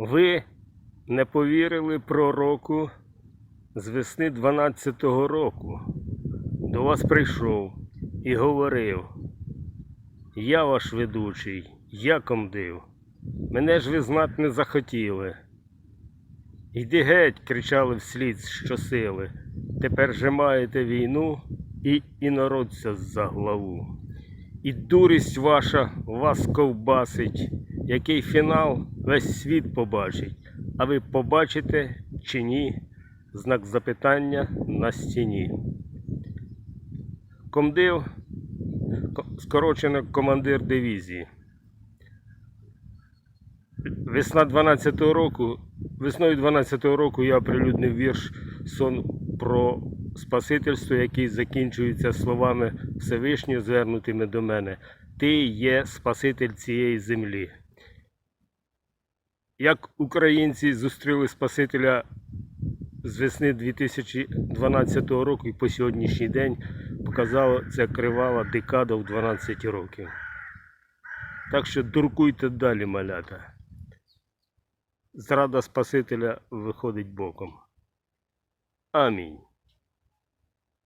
Ви не повірили пророку з весни 12-го року. До вас прийшов і говорив. Я ваш ведучий, я комдив. Мене ж ви знать не захотіли. Йди геть, кричали вслід щосили. Тепер же маєте війну і інородця за главу. І дурість ваша вас ковбасить, який фінал весь світ побачить. А ви побачите чи ні? Знак запитання на стіні. Комдив, скорочено командир дивізії. Весна 12-го року, весною 12-го року я оприлюднив вірш сон про Спасительство, який закінчується словами Всевишнього, звернутими до мене. Ти є Спаситель цієї землі. Як українці зустріли Спасителя з весни 2012 року і по сьогоднішній день показала ця кривава декада в 12 років. Так що дуркуйте далі, малята. Зрада Спасителя виходить боком. Амінь.